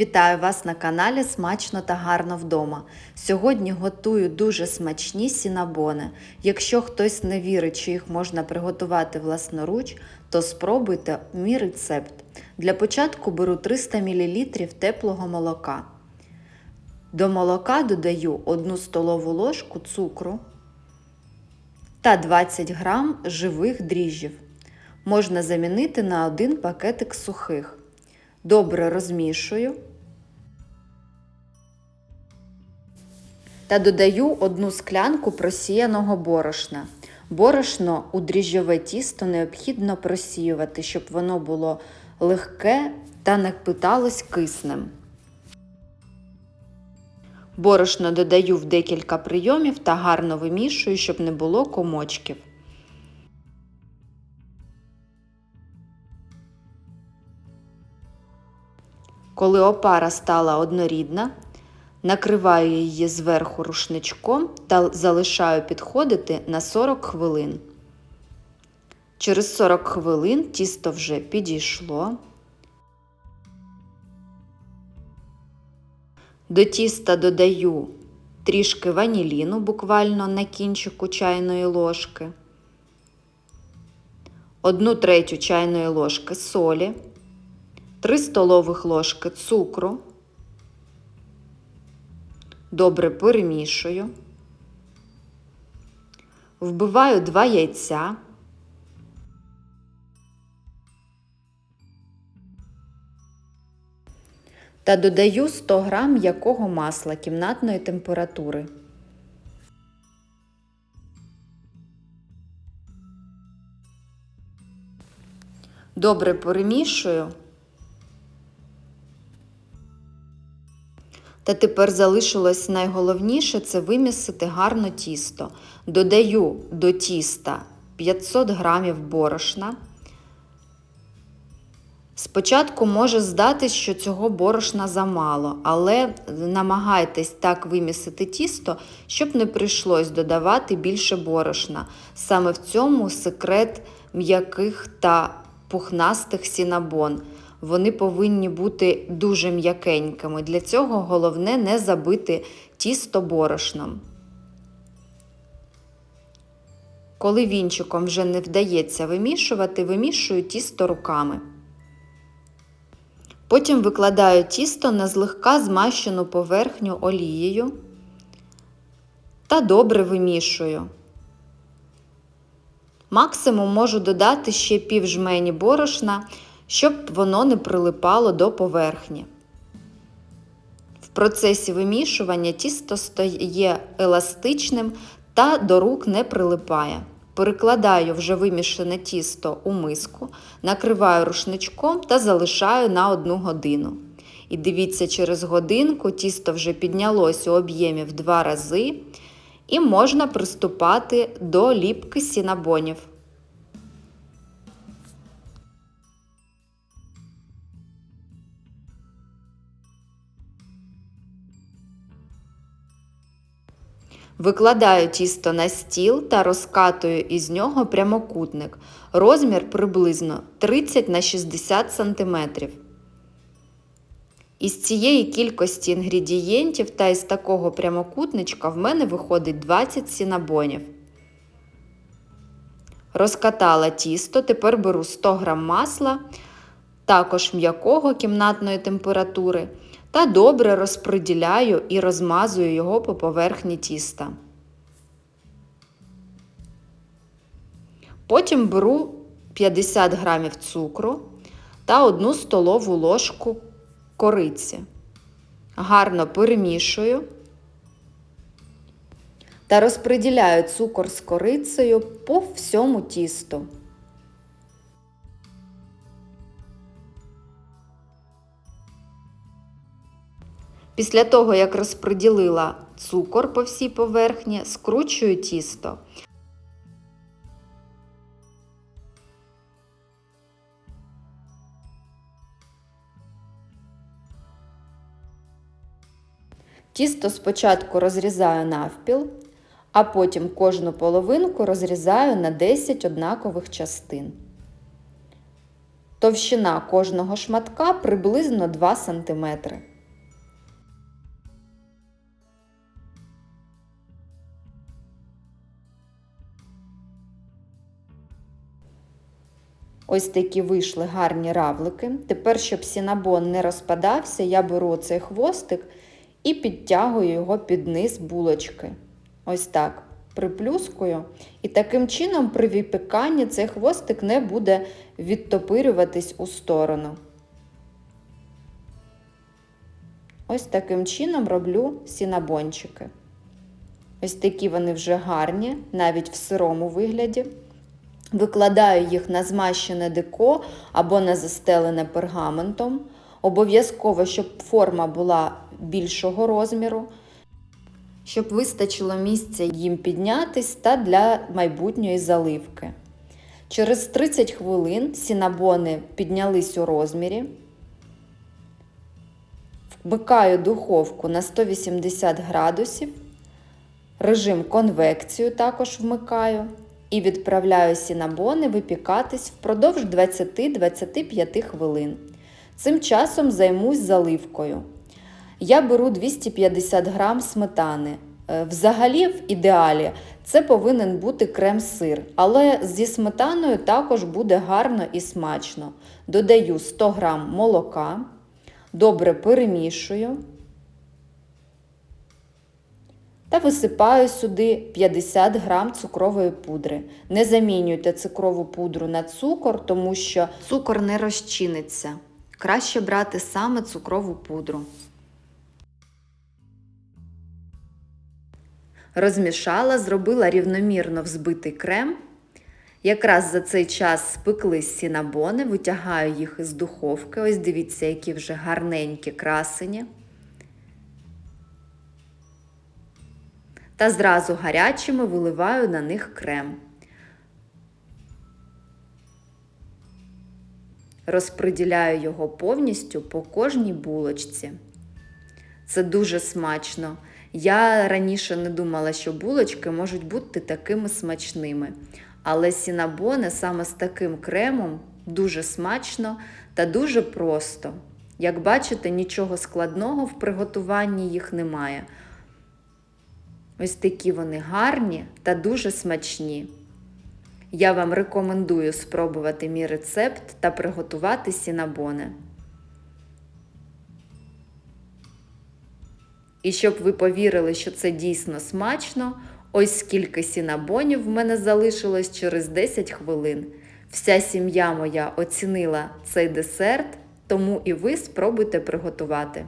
Вітаю вас на каналі Смачно та гарно вдома. Сьогодні готую дуже смачні сінабони. Якщо хтось не вірить, що їх можна приготувати власноруч, то спробуйте мій рецепт. Для початку беру 300 мл теплого молока. До молока додаю 1 столову ложку цукру та 20 г живих дріжджів. Можна замінити на один пакетик сухих. Добре розмішую та додаю одну склянку просіяного борошна. Борошно у дріжджове тісто необхідно просіювати, щоб воно було легке та не питалось киснем. Борошно додаю в декілька прийомів та гарно вимішую, щоб не було комочків. Коли опара стала однорідна, накриваю її зверху рушничком та залишаю підходити на 40 хвилин. Через 40 хвилин тісто вже підійшло. До тіста додаю трішки ваніліну, буквально на кінчику чайної ложки, 1 третю чайної ложки солі. 3 столових ложки цукру. Добре перемішую. Вбиваю 2 яйця. Та додаю 100 г м'якого масла кімнатної температури. Добре перемішую. Та тепер залишилось найголовніше це вимісити гарно тісто. Додаю до тіста 500 г борошна. Спочатку може здатись, що цього борошна замало, але намагайтесь так вимісити тісто, щоб не прийшлось додавати більше борошна. Саме в цьому секрет м'яких та пухнастих сінабон. Вони повинні бути дуже м'якенькими. Для цього головне не забити тісто борошном. Коли вінчиком вже не вдається вимішувати, вимішую тісто руками. Потім викладаю тісто на злегка змащену поверхню олією та добре вимішую. Максимум можу додати ще пів жмені борошна щоб воно не прилипало до поверхні. В процесі вимішування тісто стає еластичним та до рук не прилипає. Перекладаю вже вимішане тісто у миску, накриваю рушничком та залишаю на 1 годину. І дивіться, через годинку тісто вже піднялось у об'ємі в 2 рази, і можна приступати до ліпки сінабонів. Викладаю тісто на стіл та розкатую із нього прямокутник. Розмір приблизно 30 на 60 см. Із цієї кількості інгредієнтів та із такого прямокутничка в мене виходить 20 сінабонів. Розкатала тісто, тепер беру 100 г масла, також м'якого кімнатної температури та добре розподіляю і розмазую його по поверхні тіста. Потім беру 50 грамів цукру та 1 столову ложку кориці. Гарно перемішую та розподіляю цукор з корицею по всьому тісту. Після того, як розподілила цукор по всій поверхні, скручую тісто. Тісто спочатку розрізаю навпіл, а потім кожну половинку розрізаю на 10 однакових частин. Товщина кожного шматка приблизно 2 см. Ось такі вийшли гарні равлики. Тепер, щоб сінабон не розпадався, я беру цей хвостик і підтягую його під низ булочки. Ось так. Приплюскую. І таким чином при випіканні цей хвостик не буде відтопирюватись у сторону. Ось таким чином роблю сінабончики. Ось такі вони вже гарні, навіть в сирому вигляді. Викладаю їх на змащене деко або на застелене пергаментом. Обов'язково, щоб форма була більшого розміру, щоб вистачило місця їм піднятись та для майбутньої заливки. Через 30 хвилин сінабони піднялись у розмірі. Вмикаю духовку на 180 градусів, режим конвекцію також вмикаю і відправляю сінабони випікатись впродовж 20-25 хвилин. Цим часом займусь заливкою. Я беру 250 грам сметани. Е, Взагалі, в ідеалі, це повинен бути крем-сир, але зі сметаною також буде гарно і смачно. Додаю 100 грам молока, добре перемішую та висипаю сюди 50 грам цукрової пудри. Не замінюйте цукрову пудру на цукор, тому що цукор не розчиниться. Краще брати саме цукрову пудру. Розмішала, зробила рівномірно взбитий крем. Якраз за цей час спеклись сінабони, витягаю їх із духовки. Ось дивіться, які вже гарненькі красені. Та зразу гарячими виливаю на них крем. Розподіляю його повністю по кожній булочці. Це дуже смачно. Я раніше не думала, що булочки можуть бути такими смачними. Але сінабони саме з таким кремом дуже смачно та дуже просто. Як бачите, нічого складного в приготуванні їх немає. Ось такі вони гарні та дуже смачні. Я вам рекомендую спробувати мій рецепт та приготувати сінабони. І щоб ви повірили, що це дійсно смачно, ось скільки сінабонів в мене залишилось через 10 хвилин. Вся сім'я моя оцінила цей десерт, тому і ви спробуйте приготувати.